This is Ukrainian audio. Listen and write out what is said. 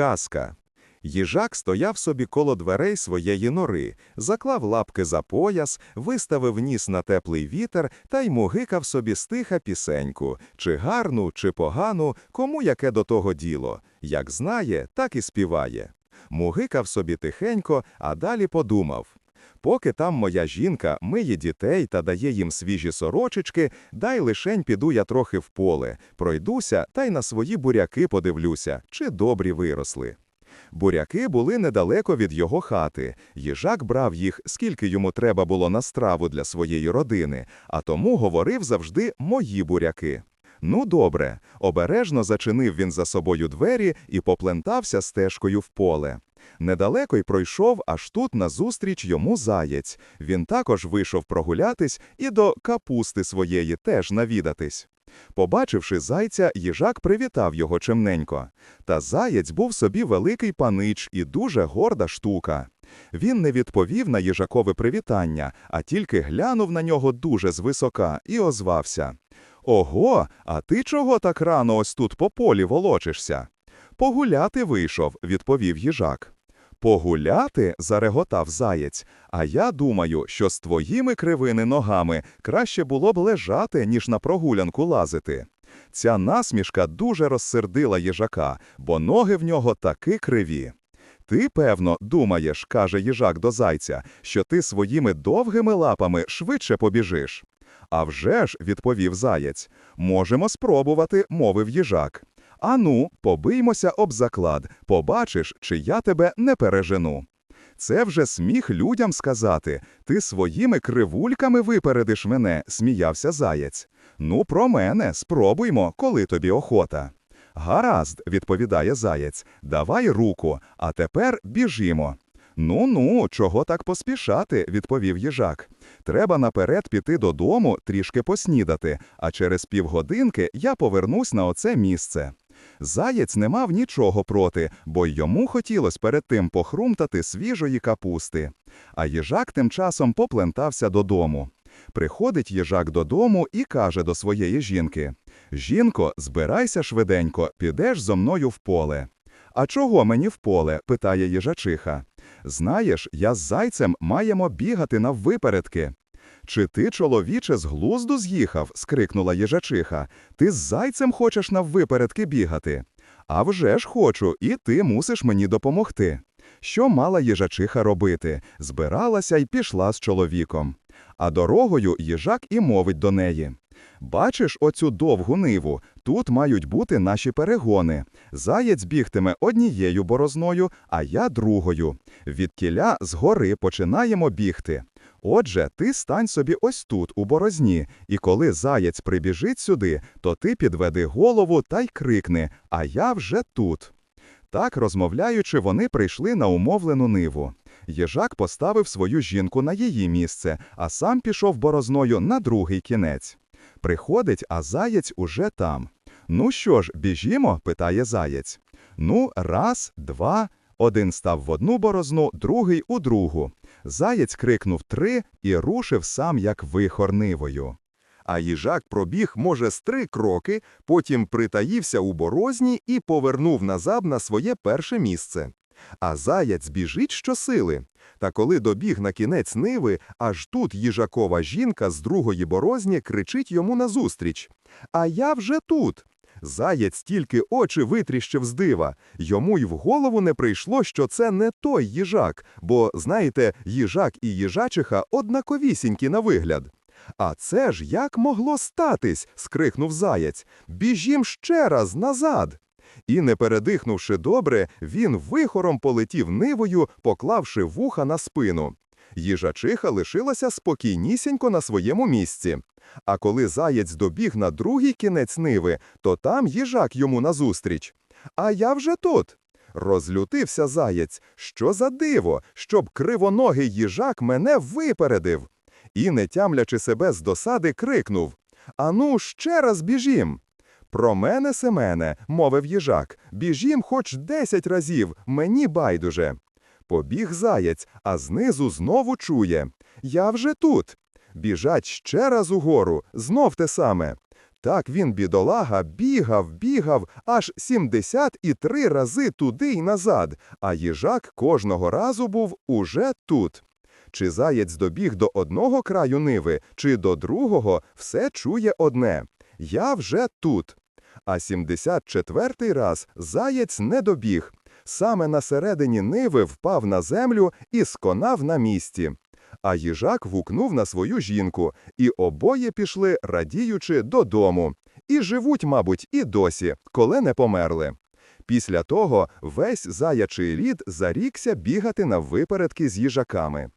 Казка. Їжак стояв собі коло дверей своєї нори, заклав лапки за пояс, виставив ніс на теплий вітер та й мугикав собі стиха пісеньку, чи гарну, чи погану, кому яке до того діло. Як знає, так і співає. Мугикав собі тихенько, а далі подумав. Поки там моя жінка миє дітей та дає їм свіжі сорочечки, дай лишень піду я трохи в поле, пройдуся та й на свої буряки подивлюся, чи добрі виросли. Буряки були недалеко від його хати. Їжак брав їх, скільки йому треба було на страву для своєї родини, а тому говорив завжди мої буряки. Ну, добре, обережно зачинив він за собою двері і поплентався стежкою в поле. Недалеко й пройшов, аж тут назустріч йому заєць. Він також вийшов прогулятись і до капусти своєї теж навідатись. Побачивши зайця, їжак привітав його чемненько. Та заєць був собі великий панич і дуже горда штука. Він не відповів на їжакове привітання, а тільки глянув на нього дуже звисока і озвався. Ого, а ти чого так рано ось тут по полі волочишся? Погуляти вийшов, відповів їжак. Погуляти? зареготав заєць. А я думаю, що з твоїми кривини ногами краще було б лежати, ніж на прогулянку лазити. Ця насмішка дуже розсердила їжака, бо ноги в нього таки криві. Ти, певно, думаєш, каже їжак до зайця, що ти своїми довгими лапами швидше побіжиш. «А вже ж», – відповів заєць, можемо спробувати, мовив їжак. Ану, побиймося об заклад, побачиш, чи я тебе не пережену. Це вже сміх людям сказати. Ти своїми кривульками випередиш мене, сміявся заєць. Ну, про мене, спробуймо, коли тобі охота. Гаразд, відповідає заєць, давай руку, а тепер біжімо. Ну ну, чого так поспішати, відповів їжак. Треба наперед піти додому, трішки поснідати, а через півгодинки я повернусь на оце місце. Заєць не мав нічого проти, бо йому хотілося перед тим похрумтати свіжої капусти. А їжак тим часом поплентався додому. Приходить їжак додому і каже до своєї жінки: Жінко, збирайся швиденько, підеш зо мною в поле. А чого мені в поле? питає їжачиха. Знаєш, я з зайцем маємо бігати наввипередки. Чи ти, чоловіче, з глузду з'їхав? скрикнула їжачиха. Ти з зайцем хочеш наввипередки бігати? «А вже ж хочу, і ти мусиш мені допомогти. Що мала їжачиха робити? Збиралася й пішла з чоловіком. А дорогою їжак і мовить до неї. Бачиш оцю довгу ниву, тут мають бути наші перегони. Заєць бігтиме однією борозною, а я другою. Від кіля згори починаємо бігти. Отже, ти стань собі ось тут, у борозні, і коли заєць прибіжить сюди, то ти підведи голову та й крикни А я вже тут. Так, розмовляючи, вони прийшли на умовлену ниву. Їжак поставив свою жінку на її місце, а сам пішов борозною на другий кінець. Приходить, а заєць уже там. Ну що ж, біжімо? питає заєць. Ну, раз, два. Один став в одну борозну, другий у другу. Заєць крикнув три і рушив сам, як вихор нивою. А їжак пробіг, може, з три кроки, потім притаївся у борозні і повернув назад на своє перше місце. А заяць біжить щосили. Та коли добіг на кінець ниви, аж тут їжакова жінка з другої борозні кричить йому назустріч А я вже тут. Заєць тільки очі витріщив з дива. Йому й в голову не прийшло, що це не той їжак, бо, знаєте, їжак і їжачиха однаковісінькі на вигляд. А це ж як могло статись? скрикнув заєць. Біжім ще раз назад. І, не передихнувши добре, він вихором полетів нивою, поклавши вуха на спину. Їжачиха лишилася спокійнісінько на своєму місці. А коли заєць добіг на другий кінець ниви, то там їжак йому назустріч. А я вже тут. Розлютився заєць. Що за диво, щоб кривоногий їжак мене випередив. І, не тямлячи себе з досади, крикнув Ану, ще раз біжім. Про мене, Семене, мовив їжак, біжім хоч десять разів, мені байдуже. Побіг заєць, а знизу знову чує Я вже тут. Біжать ще раз угору, знов те саме. Так він, бідолага, бігав, бігав аж 73 рази туди й назад, а їжак кожного разу був уже тут. Чи заєць добіг до одного краю ниви, чи до другого, все чує одне – «Я вже тут». А 74-й раз заєць не добіг. Саме на середині ниви впав на землю і сконав на місці. А їжак гукнув на свою жінку, і обоє пішли, радіючи, додому. І живуть, мабуть, і досі, коли не померли. Після того весь заячий лід зарікся бігати на випередки з їжаками.